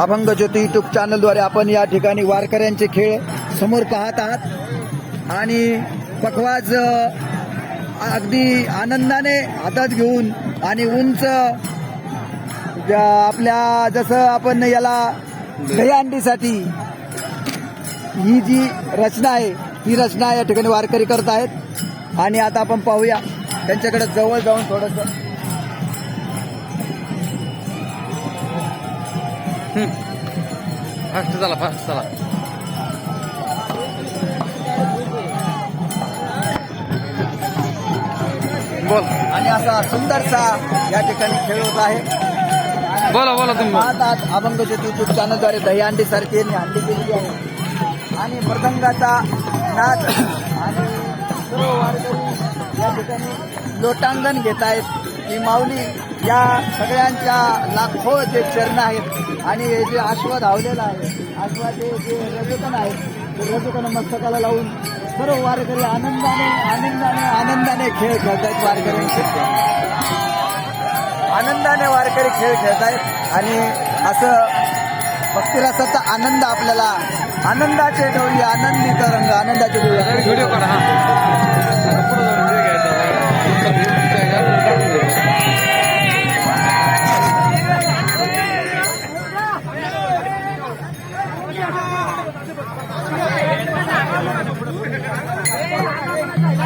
अभंग ज्योती युट्यूब चॅनलद्वारे आपण या ठिकाणी वारकऱ्यांचे खेळ समोर पाहत आहात. आणि पखवाज अगदी आनंदाने हातात घेऊन आणि उंच ज्या आपल्या जसं आपण याला दहीहंडीसाठी ही जी रचना आहे ती रचना या ठिकाणी वारकरी करत आहेत. आणि आता आपण पाहूया. त्यांच्याकडे जवळ जाऊन थोडंसं फास्ट चला फास्ट चला बोल. आणि असा सुंदरसा या ठिकाणी खेळ होत आहे. बोला बोला तुम्ही. आहात अभंग ज्योती युट्यूब चॅनलद्वारे दहीहंडी सारखी यांनी हंडी केलेली आहे. आणि मृदंगाचा नाद आणि सर्व वारकरी या ठिकाणी लोटांगण घेत आहेत. ही माऊली या सगळ्यांच्या लाखो जे चरण आहेत आणि हे जे आश्व धावलेलं आहे आश्वाचे जे रजकण आहेत ते रजकण मस्तकाला लावून सर्व वारकरी आनंदाने आनंदाने आनंदाने खेळ खेळत आहेत वारकऱ्यांचे आनंदाने वारकरी खेळ खेळत आहेत आणि असं भक्तिरसाचा आनंद आपल्याला आनंदाचे डोळी आनंदी तरंग आनंदाचे डोळी व्हिडिओ काढा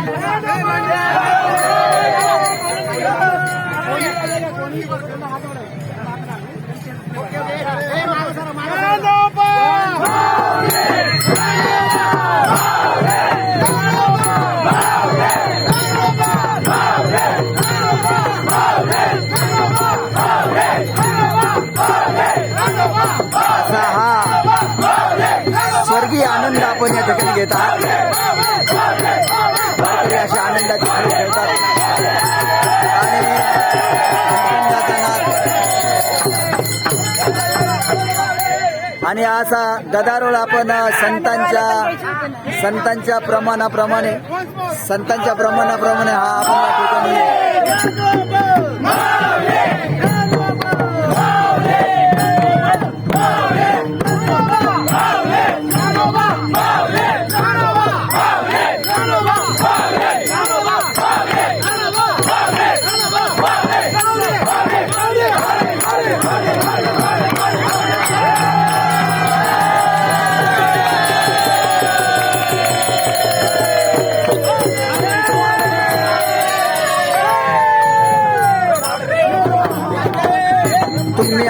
असा आपण घेतात ठिकाणी अशा आनंदाची खेळ खेळतात आणि आणि असा गदारोळ आपण संतांच्या संतांच्या प्रमाणाप्रमाणे संतांच्या प्रमाणाप्रमाणे हा आपण या ठिकाणी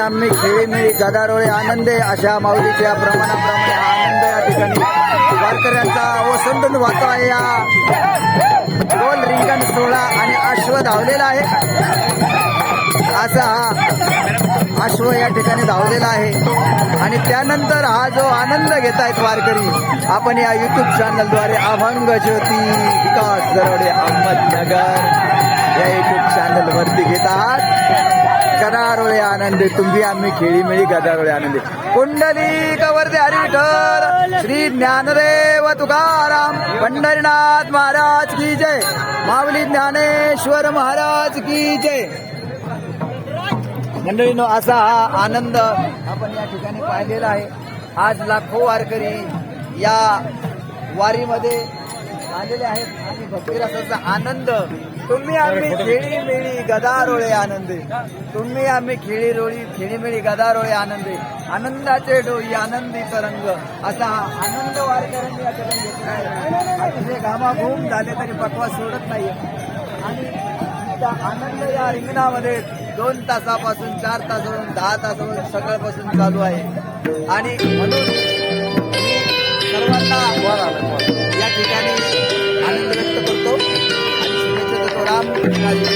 आम्ही खेळीमेळी गदारोळे आनंदे अशा माऊलीच्या प्रमाणाप्रमाणे आनंद या ठिकाणी वारकऱ्यांचा ओसंडून वाहतो आहे. या गोल रिंगण सोहळा आणि अश्व धावलेला आहे. असा हा अश्व या ठिकाणी धावलेला आहे. आणि त्यानंतर हा जो आनंद घेत आहेत वारकरी आपण या युट्यूब चॅनलद्वारे अभंग ज्योती विकास दरोडे अहमदनगर या युट्यूब चॅनलवरती घेत आहात. गदारोळे आनंदी तुम्ही आम्ही खेळीमेळी गदारोळे आनंदी. कुंडली कवर्दे हरी विठ्ठल श्री ज्ञानदेव तुकाराम पंढरीनाथ महाराज की जय. माऊली ज्ञानेश्वर महाराज की जय. मंडळीनो असा हा आनंद आपण या ठिकाणी पाहिलेला आहे. आज लाखो वारकरी या वारीमध्ये आलेले आहेत. आणि भक्तिरसाचा आनंद तुम्ही आम्ही खेळी मिळी गदारोळे आनंदे. तुम्ही आम्ही खेळी रोळी खेळीमेळी गदारोळे आनंदे. आनंदाचे डोळी आनंदी तरंग असा आनंद वारकऱ्यांनी या ठिकाणी घेतला आहे. अतिशय घामाघूम झाले तरी पकवा सोडत नाहीये. आणि त्या आनंद या रिंगणामध्ये दोन तासापासून चार तासापासून दहा तासापासून सकाळपासून चालू आहे. आणि म्हणून सर्वांना Thank you.